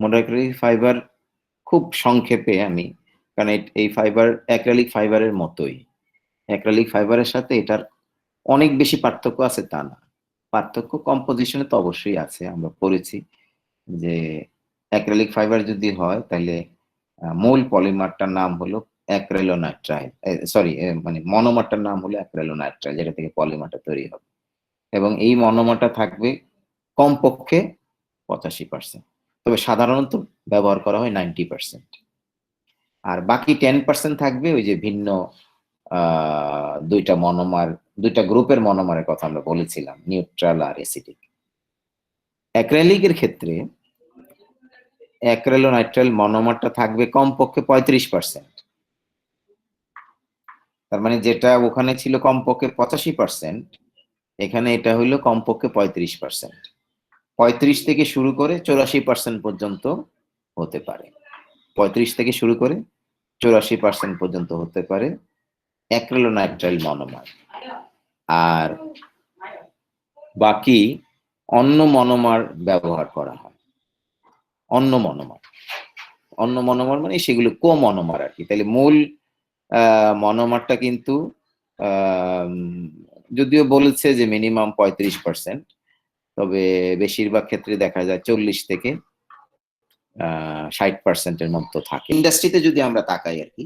মোনোঅ্যাক্রিলিক fibre খুব সংক্ষেপে আমি, কারণ এই ফাইবার অ্যাক্রালিক ফাইবারের মতোই। অ্যাক্রালিক ফাইবারের সাথে এটার অনেক বেশি পার্থক্য আছে তা না। পার্থক্য কম্পোজিশনে তো অবশ্যই আছে, আমরা পড়েছি যে অ্যাক্রালিক ফাইবার যদি হয় তাহলে মূল পলিমারটার নাম হলো অ্যাক্রেলোনাইট্রাইল সরি মানে মনোমারটার নাম হলো অ্যাক্রেলোনাইট্রাইল যেটা থেকে পলিমারটা তৈরি হবে। এবং এই মনোমারটা থাকবে কমপক্ষে পঁচাশি পার্সেন্ট তবে সাধারণত ব্যবহার করা হয় নাইনটি পার্সেন্ট। আর বাকি টেন পার্সেন্ট থাকবে ওই যে ভিন্ন দুইটা মনোমার, দুইটা গ্রুপের মনোমারের কথা আমরা বলেছিলাম, নিউট্রাল আর এসিটিক অ্যাক্রেলিকের ক্ষেত্রে অ্যাক্রেলোনাইট্রাল মনোমারটা থাকবে কমপক্ষে পঁয়ত্রিশ পার্সেন্ট। তার মানে যেটা ওখানে ছিল কমপক্ষে পঁচাশি পার্সেন্ট, এখানে এটা হইল কমপক্ষে পঁয়ত্রিশ পার্সেন্ট। পঁয়ত্রিশ থেকে শুরু করে চৌরাশি পার্সেন্ট পর্যন্ত হতে পারে। পঁয়ত্রিশ থেকে শুরু করে চৌরাশি পার্সেন্ট পর্যন্ত হতে পারে অ্যাক্রেলোনাইট্রাইল মনোমার আর বাকি অন্য মনোমার ব্যবহার করা হয়। অন্য মনোমার অন্য মনোমার মানে সেগুলো কো মনোমার আর কি। তাহলে মূল মনোমারটা কিন্তু যদিও বলেছে যে মিনিমাম পঁয়ত্রিশ পার্সেন্ট তবে বেশিরভাগ ক্ষেত্রে দেখা যায় চল্লিশ থেকে ষাট পার্সেন্টের মতো থাকে। ইন্ডাস্ট্রিতে যদি আমরা তাকাই আর কি,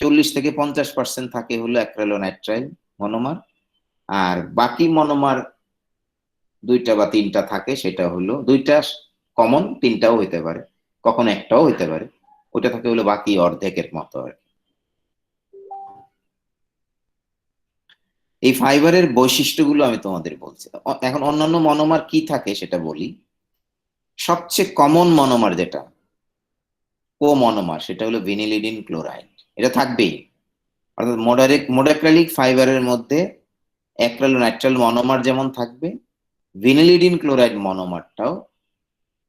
চল্লিশ থেকে পঞ্চাশ পার্সেন্ট থাকে হলো অ্যাক্রেলোনাইট্রাইল মনোমার আর বাকি মনোমার দুইটা বা তিনটা থাকে, সেটা হলো দুইটা কমন তিনটাও হইতে পারে, কখনো একটাও হইতে পারে ওটা থাকে হলো বাকি অর্ধেকের মতো আর এই ফাইবারের বৈশিষ্ট্যগুলো আমি তোমাদের বলছি। এখন অন্যান্য মনোমার কি থাকে সেটা বলি। সবচেয়ে কমন মনোমার যেটা কো মনোমার সেটা হলো ভিনিলিডিন ক্লোরাইড। এটা থাকবেই। অর্থাৎ মোডারেক, মোডাক্রালিক ফাইবারের মধ্যে অ্যাক্রালোনাইট্রাল মনোমার যেমন থাকবে, ভিনিলিডিন ক্লোরাইড মনোমারটাও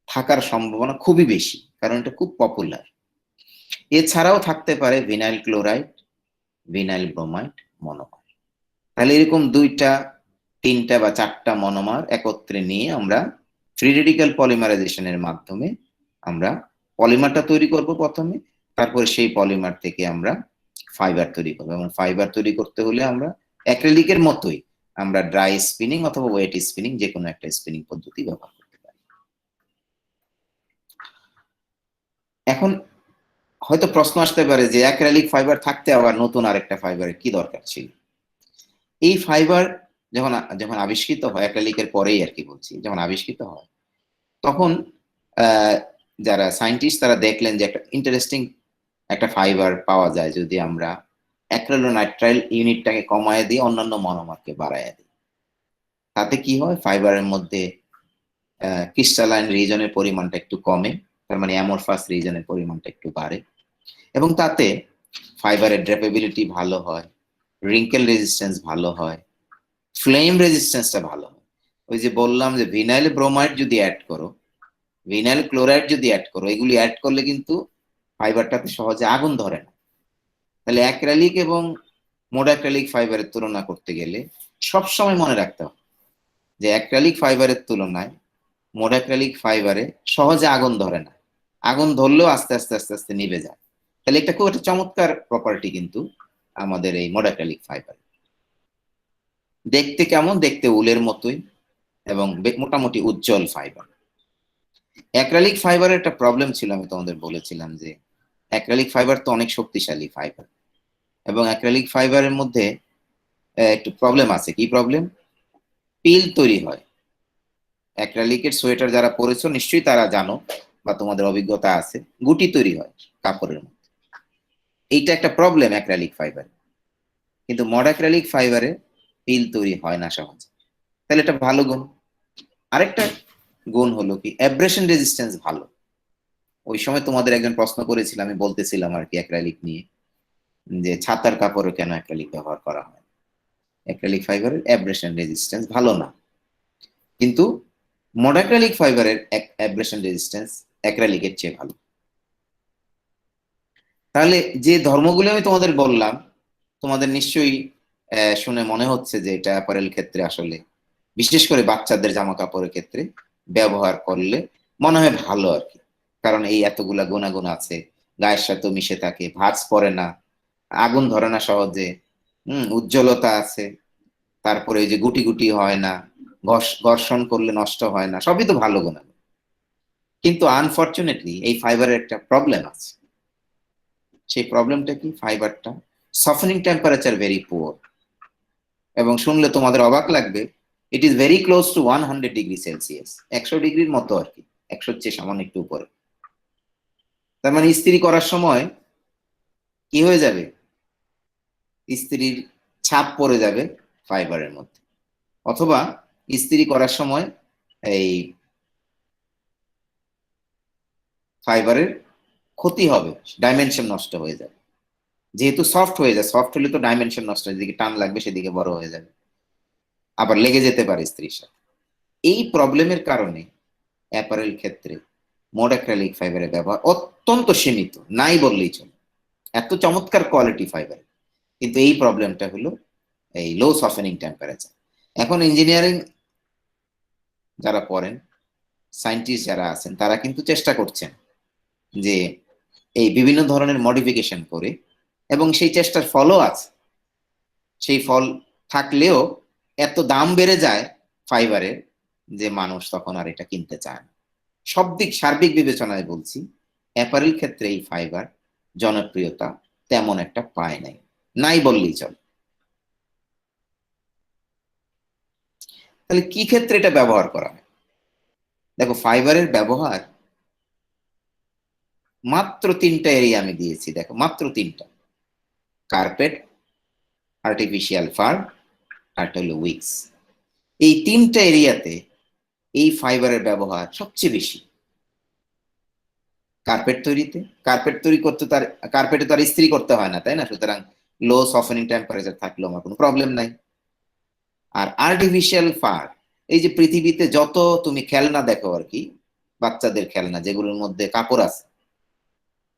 থাকার সম্ভাবনা খুবই বেশি, কারণ এটা খুব পপুলার এছাড়াও থাকতে পারে vinyl chloride, vinyl bromide monomer. তাহলে এরকম দুইটা, তিনটা বা চারটা মনোমার একত্রে নিয়ে আমরা ফ্রি রেডিক্যাল পলিমারাইজেশনের মাধ্যমে আমরা পলিমারটা তৈরি করব প্রথমে। তারপরে সেই পলিমার থেকে আমরা ফাইবার তৈরি করব। এবং ফাইবার তৈরি করতে হলে আমরা অ্যাক্রেলিকের মতোই আমরা ড্রাই স্পিনিং অথবা ওয়েট স্পিনিং যে কোনো একটা স্পিনিং পদ্ধতি ব্যবহার করতে পারি। এখন হয়তো প্রশ্ন আসতে পারে যে অ্যাক্রেলিক ফাইবার থাকতে আবার নতুন আরেকটা ফাইবারের কি দরকার ছিল? এই ফাইবার যখন যখন আবিষ্কৃত হয় অ্যাক্রেলিকের পরেই আর কি বলছি, যখন আবিষ্কৃত হয়, তখন যারা সায়েন্টিস্ট তারা দেখলেন যে একটা ইন্টারেস্টিং একটা ফাইবার পাওয়া যায় যদি আমরা অ্যাক্রেলোনাইট্রাইল ইউনিটটাকে কমায় দিয়ে অন্যান্য মনোমারকে বাড়ায় দিই। তাতে কি হয়? ফাইবারের মধ্যে ক্রিস্টালাইন রিজনের পরিমাণটা একটু কমে, তার মানে অ্যামোরফাস রিজনের পরিমাণটা একটু বাড়ে। এবং তাতে ফাইবারের ড্রেপেবিলিটি ভালো হয়। রিঙ্কেল রেজিস্ট্যান্স ভালো হয় ফ্লেম রেজিস্ট্যান্সটা ভালো হয়। ওই যে বললাম যে ভিনাইল ব্রোমাইড যদি অ্যাড করো ভিনাইল ক্লোরাইড যদি অ্যাড করো, এগুলি অ্যাড করলে কিন্তু ফাইবারটাতে সহজে আগুন ধরে না। তাহলে অ্যাক্রালিক এবং মোডাক্রালিক ফাইবারের তুলনা করতে গেলে সবসময় মনে রাখতে হবে যে অ্যাক্রালিক ফাইবারের তুলনায় মোডাক্রালিক ফাইবারে সহজে আগুন ধরে না। আগুন ধরলেও আস্তে আস্তে আস্তে আস্তে নিভে যায়। তাহলে এটা খুব একটা চমৎকার প্রপার্টি কিন্তু আমাদের এই মোডাক্রালিক ফাইবার দেখতে কেমন? দেখতে উলের মতোই এবং মোটামুটি উজ্জ্বল ফাইবার অ্যাক্রালিক ফাইবারের একটা প্রবলেম ছিল, আমি তোমাদের বলেছিলাম যে অ্যাক্রালিক ফাইবার তো অনেক শক্তিশালী ফাইবার এবং অ্যাক্রালিক ফাইবারের মধ্যে একটু প্রবলেম আছে। কি প্রবলেম পিল তৈরি হয়। অ্যাক্রালিকের সোয়েটার যারা পরেছো, নিশ্চয়ই তারা জানো বা তোমাদের অভিজ্ঞতা আছে। গুটি তৈরি হয় কাপড়ের মধ্যে। এইটা একটা প্রবলেম অ্যাক্রালিক ফাইবার কিন্তু মডাক্রালিক ফাইবারে পিল তৈরি হয় না সহজে। তাহলে এটা ভালো গুণ। আরেকটা গুণ হলো কি অ্যাব্রেশন রেজিস্ট্যান্স ভালো। ওই সময় তোমাদের একজন প্রশ্ন করেছিল, আমি বলতেছিলাম আর কি অ্যাক্রালিক নিয়ে, যে ছাতার কাপড়ে কেন অ্যাক্রালিক ব্যবহার করা হয়? অ্যাক্রালিক ফাইবারের অ্যাব্রেশন রেজিস্ট্যান্স ভালো না। কিন্তু মোডাক্রালিক ফাইবারের অ্যাব্রেশন রেজিস্ট্যান্স অ্যাক্রালিকের চেয়ে ভালো। তাহলে যে ধর্মগুলো আমি তোমাদের বললাম, তোমাদের নিশ্চয়ই শুনে মনে হচ্ছে যে এটা অ্যাপারেল ক্ষেত্রে আসলে, বিশেষ করে বাচ্চাদের জামা কাপড়ের ক্ষেত্রে ব্যবহার করলে মনে হয় ভালো আর কি। কারণ এই এতগুলা গুণাগুণ আছে, গায়ের সাথে মিশে থাকে, ভাজ পড়ে না, আগুন ধরে না সহজে, হম, উজ্জ্বলতা আছে, তারপরে ওই যে গুটি গুটি হয় না ঘর্ষণ করলে নষ্ট হয় না, সবই তো ভালো গুণাগুণ। কিন্তু আনফর্চুনেটলি এই ফাইবারের একটা প্রবলেম আছে। সেই প্রবলেমটা কি? ফাইবারটা সফনিং টেম্পারেচার ভেরি পুয়ার এবং শুনলে তোমাদের অবাক লাগবে it is very close to one hundred degree Celsius একশো ডিগ্রির মতো আর কি। একশোর চেয়ে সামান্য একটু উপরে। তার মানে ইস্ত্রি করার সময় কি হয়ে যাবে? ইস্ত্রির ছাপ পড়ে যাবে ফাইবারের মধ্যে। অথবা ইস্ত্রি করার সময় এই ফাইবারের ক্ষতি হবে ডাইমেনশন নষ্ট হয়ে যাবে। যেহেতু সফট হয়ে যায় সফট হলে তো ডাইমেনশন নষ্ট হয়, যেদিকে টান লাগবে সেদিকে বড় হয়ে যাবে। আবার লেগে যেতে পারে স্ত্রীর সাথে। এই প্রবলেমের কারণে অ্যাপারেল ক্ষেত্রে মোডাক্রালিক ফাইবারের ব্যবহার অত্যন্ত সীমিত, নাই বললেই চলে। এত চমৎকার কোয়ালিটি ফাইবার কিন্তু এই প্রবলেমটা হলো এই লো সফেনিং টেম্পারেচার এখন ইঞ্জিনিয়ারিং যারা পড়েন সায়েন্টিস্ট যারা আছেন, তারা কিন্তু চেষ্টা করছেন যে এই বিভিন্ন ধরনের মডিফিকেশন করে এবং সেই চেষ্টার ফলও আছে। সেই ফল থাকলেও এত দাম বেড়ে যায় ফাইবারের যে মানুষ তখন আর এটা কিনতে চায় না। সব দিক সার্বিক বিবেচনায় বলছি অ্যাপারেল ক্ষেত্রে এই ফাইবার জনপ্রিয়তা তেমন একটা পায় নাই। নাই বললেই চলে। তাহলে কি ক্ষেত্রে এটা ব্যবহার করা হয়? দেখো ফাইবারের ব্যবহার মাত্র তিনটা এরিয়া আমি দিয়েছি, দেখো, মাত্র তিনটা। কার্পেট আর্টিফিশিয়াল ফার আর উইক্স এই তিনটা এরিয়াতে এই ফাইবারের ব্যবহার সবচেয়ে বেশি। কার্পেট তৈরিতে কার্পেট তৈরি করতে তার কার্পেটে তো আর ইস্ত্রি করতে হয় না, তাই না? সুতরাং লো সফেনিং টেম্পারেচার থাকলেও আমার কোনো প্রবলেম নাই। আর আর্টিফিশিয়াল ফার এই যে পৃথিবীতে যত তুমি খেলনা দেখো আর কি, বাচ্চাদের খেলনা, যেগুলোর মধ্যে কাপড় আছে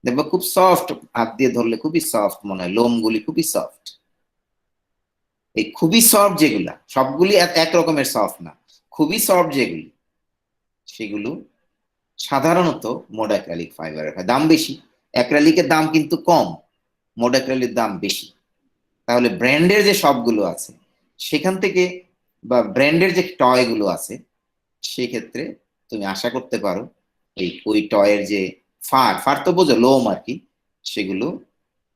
দেখব খুব সফট হাত দিয়ে ধরলে খুবই সফট মনে হয়, লোমগুলি খুবই সফট এই খুবই সফট যেগুলা, সবগুলি এক রকমের সফট না, খুবই সফট যেগুলি, সেগুলো সাধারণত মোডাক্রালিক ফাইবারের হয়। দাম বেশি, অ্যাক্রালিকের দাম কিন্তু কম মোডাক্রালির দাম বেশি। তাহলে ব্র্যান্ডের যে সবগুলো আছে, সেখান থেকে বা ব্র্যান্ডের যে টয়গুলো আছে, সেক্ষেত্রে তুমি আশা করতে পারো, এই ওই টয়ের যে ফার ফার তো বোঝো, লোম আর কি, সেগুলো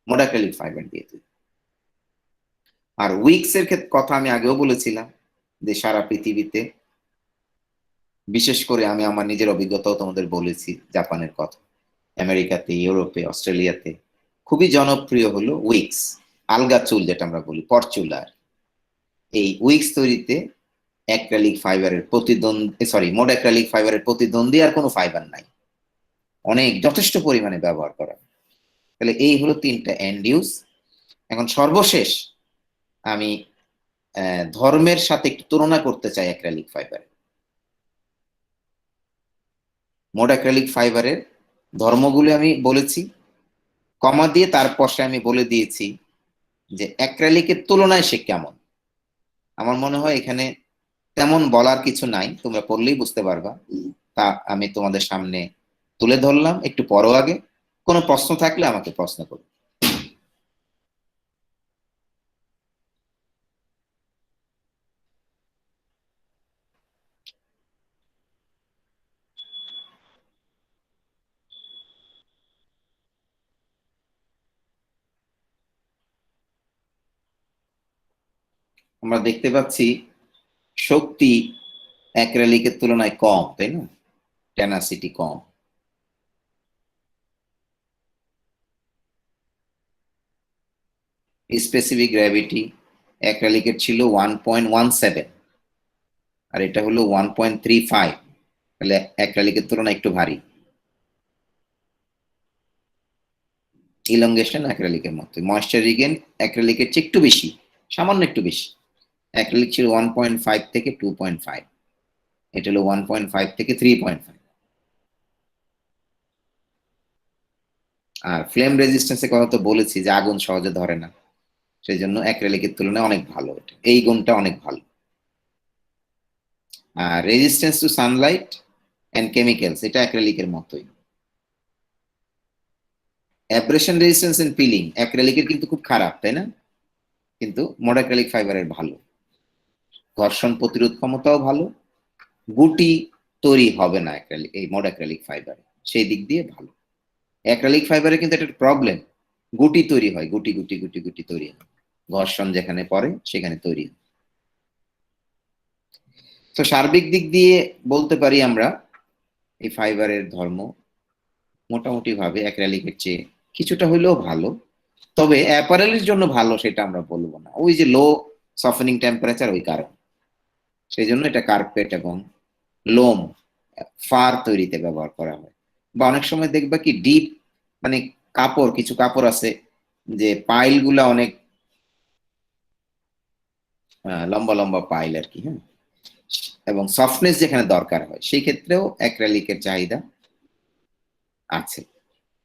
মোডাক্রালিক ফাইবার দিয়ে তৈরি আর উইক্স এর ক্ষেত্রে কথা আমি আগেও বলেছিলাম যে সারা পৃথিবীতে, বিশেষ করে আমি আমার নিজের অভিজ্ঞতাও তোমাদের বলেছি জাপানের কথা। আমেরিকাতে, ইউরোপে, অস্ট্রেলিয়াতে খুবই জনপ্রিয় হলো উইক্স, আলগা চুল যেটা আমরা বলি, পরচুলার। এই উইক্স তৈরিতে অ্যাক্রালিক ফাইবারের প্রতিদ্বন্দ্বী সরি, মোড অ্যাক্রালিক ফাইবারের প্রতিদ্বন্দ্বী আর কোনো ফাইবার নাই। অনেক যথেষ্ট পরিমাণে ব্যবহার করা। তাহলে এই হলো তিনটা এন্ড ইউজ এখন সর্বশেষ আমি ধর্মের সাথে একটু তুলনা করতে চাই অ্যাক্রালিক ফাইবার মোড অ্যাক্রালিক ফাইবারের ধর্মগুলো আমি বলেছি। কমা দিয়ে তার পাশে আমি বলে দিয়েছি যে অ্যাক্রালিকের তুলনায় সে কেমন। আমার মনে হয় এখানে তেমন বলার কিছু নাই, তোমরা পড়লেই বুঝতে পারবা। তা আমি তোমাদের সামনে তুলে ধরলাম, একটু পরও আগে। কোনো প্রশ্ন থাকলে আমাকে প্রশ্ন করো আমরা দেখতে পাচ্ছি, শক্তি অ্যাক্রেলিকের তুলনায় কম, তাই না? টেনাসিটি কম। স্পেসিফিক গ্র্যাভিটি অ্যাক্রেলিকের ছিল ওয়ান পয়েন্ট ওয়ান সেভেন আর এটা হলো ওয়ান পয়েন্ট থ্রি ফাইভ তাহলে অ্যাক্রেলিকের তুলনায় একটু ভারী। ইলঙ্গেশন অ্যাক্রেলিকের মতো ময়েশ্চার রিগেন অ্যাক্রেলিকের চেয়ে একটু বেশি, সামান্য একটু বেশি। অ্যাক্রেলিক ছিল ওয়ান পয়েন্ট ফাইভ থেকে টু পয়েন্ট ফাইভ এটা হলো ওয়ান পয়েন্ট ফাইভ থেকে থ্রি পয়েন্ট ফাইভ আর ফ্লেম রেজিস্ট্যান্সের কথা তো বলেছি যে আগুন সহজে ধরে না। সেই জন্য অ্যাক্রেলিকের তুলনায় অনেক ভালো এটা। এই গুণটা অনেক ভালো। আর resistance to sunlight and chemicals এটা অ্যাক্রেলিকের মতোই। অ্যাব্রেশন রেজিস্ট্যান্স এন্ড পিলিং অ্যাক্রেলিকের কিন্তু খুব খারাপ, তাই না? কিন্তু মোডাক্রেলিক ফাইবারের ভালো। ঘর্ষণ প্রতিরোধ ক্ষমতাও ভালো। গুটি তৈরি হবে না এই মোডাক্রেলিক ফাইবারে। সেই দিক দিয়ে ভালো। অ্যাক্রেলিক ফাইবারে কিন্তু একটা প্রবলেম গুটি তৈরি হয়, গুটি গুটি গুটি গুটি তৈরি হয়। ঘর্ষণ যেখানে পড়ে, সেখানে তৈরি হয়। তো সার্বিক দিক দিয়ে বলতে পারি আমরা, এই ফাইবারের ধর্ম মোটামুটি ভাবে অ্যাক্রেলিকের চেয়ে কিছুটা হইলেও ভালো। তবে অ্যাপারেলের জন্য ভালো সেটা আমরা বলব না। ওই যে লো সফনিং টেম্পারেচার ওই কারণ। সেই জন্য এটা কার্পেট এবং লোম ফার তৈরিতে ব্যবহার করা হয়। বা অনেক সময় দেখবা কি ডিপ মানে কাপড়, কিছু কাপড় আছে যে পাইলগুলা অনেক লম্বা লম্বা পাইল আর কি হ্যাঁ? এবং সফটনেস যেখানে দরকার হয়, সেই ক্ষেত্রেও অ্যাক্রালিকের চাহিদা আছে।